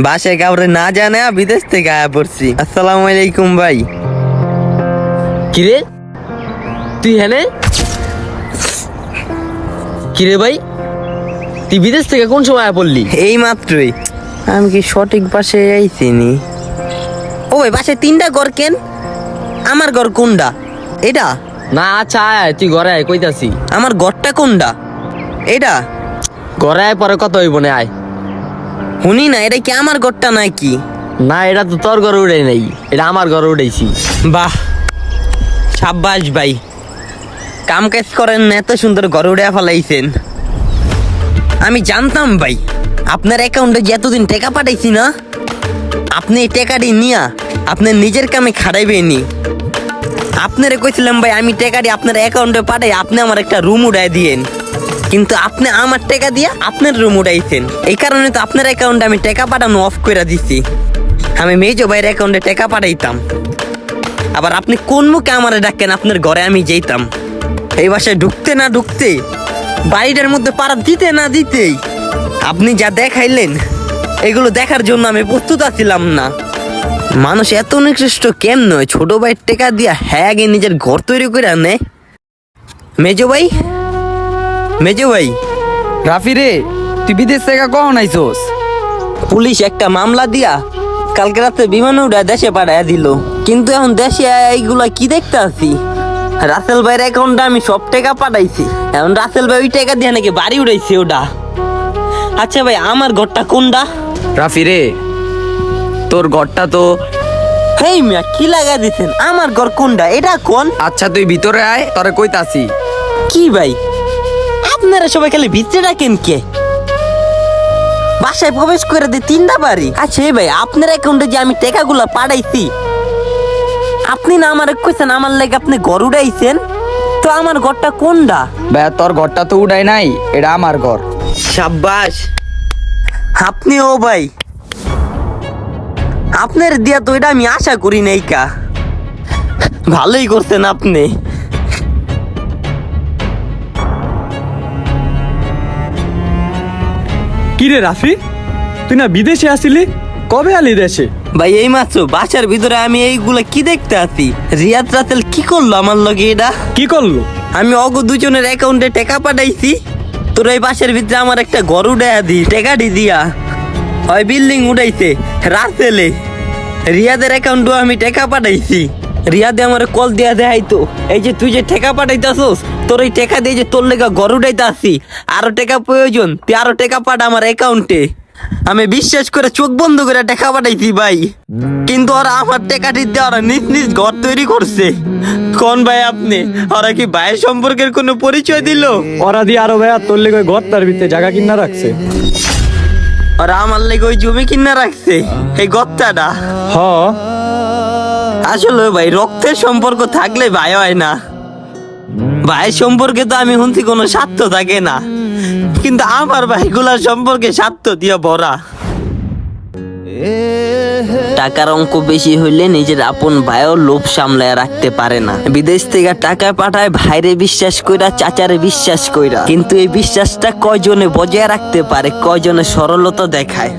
বাসায় কাউরে না জানে বিদেশ থেকে আয়া পড়ছি। আসসালামু আলাইকুম ভাই। কিরে? তুই হ্যানে কিরে ভাই? তুই বিদেশ থেকে কোন সময় আয়া পড়লি? এই মাত্রই। আমি কি সঠিক পাশে আইছিনি ও ভাই বাসায় তিনটা ঘর কেন? আমার ঘর কোনটা? এটা? না আচ্ছা আয় আয়, তুই ঘরে আয় কইতাছি। আমার ঘরটা কোনটা? এটা? ঘরে আয় পরে কত হইব না আয়। শুনি না এটা কি আমার ঘরটা নাকি? না এটা তো তোর ঘরে উড়াই নাই এটা আমার ঘরে উড়াইছি। বাহ সাব্বাস ভাই। কাম কাজ করেন না এত সুন্দর ঘরে উড়ে ফেলাইছেন। আমি জানতাম ভাই আপনার অ্যাকাউন্টে যে এতদিন টাকা পাঠাইছি না আপনি এই টাকাটি নিয়া আপনার নিজের কামে খাড়াইবেনি আপনারে কইছিলাম ভাই আমি টাকাটি আপনার অ্যাকাউন্টে পাঠাই আপনি আমার একটা রুম উড়াই দিয়েন। কিন্তু আপনি আমার টাকা দিয়ে আপনার রুম উড়াইছেন। এই কারণে তো আপনার অ্যাকাউন্টে আমি টাকা পাঠানো অফ করে দিছি। আমি মেজো ভাইয়ের অ্যাকাউন্টে টাকা পাঠাইতাম। আবার আপনি কোন মুখে আমারে ডাকেন আপনার ঘরে আমি যেতাম এই বাসায় ঢুকতে না ঢুকতে, বাড়িটার মধ্যে পাড়া দিতে না দিতেই আপনি যা দেখাইলেন, এগুলো দেখার জন্য আমি প্রস্তুত আছিলাম না। মানুষ এত নিকৃষ্ট কেন নয়? ছোট ভাইয়ের টেকা দিয়া হ্যাঁ নিজের ঘর তৈরি করে আনে মেজো ভাই মেজো ভাই। রাফি রে তুই বিদেশ থেকে কখন আইসোস পুলিশ একটা মামলা দিয়া কালকে রাতে বিমানে উঠে দেশে পাঠাইয়া দিল। কিন্তু এখন দেশে এইগুলা কি দেখতে আছি? রাসেল ভাইয়ের অ্যাকাউন্টে আমি সব টাকা পাঠাইছি। এখন রাসেল ভাই ওই টাকা দিয়ে নাকি বাড়ি উড়াইছে ওটা। আচ্ছা ভাই আমার ঘরটা কোনটা? রাফি রে তোর ঘরটা তো হেই মিয়া কি লাগা দিছেন? আমার ঘর কোনটা? এটা কোন? আচ্ছা তুই ভিতরে আয় তোরে কইতাছি। কি ভাই? আপনারা সবাই খালি ভিতরে রাখেন কে? বাসায় প্রবেশ করে দিয়ে তিনটা বাড়ি। আচ্ছা ভাই আপনার অ্যাকাউন্টে যে আমি টাকাগুলো পাঠাইছি আপনি না আমার কইছেন আমার লাগে আপনি ঘর উড়াইছেন? তো আমার ঘরটা কোনটা ভাইয়া তোর ঘরটা তো উড়াই নাই এটা আমার ঘর। সাব্বাস। আপনি ও ভাই আপনার দিয়া তো এটা আমি আশা করি নাই কা। ভালোই করছেন আপনি। কিরে রাফি? তুই না বিদেশে আসিলি? কবে আলি দেশে? ভাই এই মাত্র বাসার ভিতরে আমি এইগুলা কি দেখতে আছি? রিয়াদ রাতেল কি করল আমার লগে এটা? কি করল? আমি অগ দুজনের অ্যাকাউন্টে টাকা পাঠাইছি। তোর এই বাসার ভিতরে আমার একটা ঘর উঠাইয়া দি টাকাটি দিয়া। হয় বিল্ডিং উঠাইছে রাতেলে রিয়াদের অ্যাকাউন্টও আমি টাকা পাঠাইছি। রিয়াদে আমার কল দিয়া দেখাই তো। এই যে তুই যে টাকা পাঠাইতাছস তোর এই টাকা দিয়ে যে তোর লেগা ঘর উঠাইতে আসি আরও টাকা প্রয়োজন তুই আরও টাকা পাঠা আমার অ্যাকাউন্টে আমি বিশ্বাস করে চোখ বন্ধ করে টাকা পাঠাইছি ভাই। কিন্তু ওরা আমার টাকাটি দিয়ে ওরা নিজ নিজ ঘর তৈরি করছে। কোন ভাই আপনি? ওরা কি ভাইয়ের সম্পর্কের কোনো পরিচয় দিল? ওরা দিয়ে আরও ভাইয়া তোর লেগে ঘর তার ভিতরে জায়গা কিনা রাখছে। ওরা আমার লেগে ওই জমি কিনা রাখছে এই গত্তাটা হ। আসলে ভাই, রক্তের সম্পর্ক থাকলে ভাই হয় না। ভাইয়ের সম্পর্কে তো আমি শুনছি কোনো স্বার্থ থাকে না। কিন্তু আমার ভাইগুলার সম্পর্কে স্বার্থ দিয়ে ভরা। টাকার অঙ্ক বেশি হইলে নিজের আপন ভাইও লোভ সামলায় রাখতে পারে না। বিদেশ থেকে টাকা পাঠায় ভাইরে বিশ্বাস কইরা, চাচারে বিশ্বাস কইরা। কিন্তু এই বিশ্বাসটা কয়জনে বজায় রাখতে পারে, কয়জনে সরলতা দেখায়?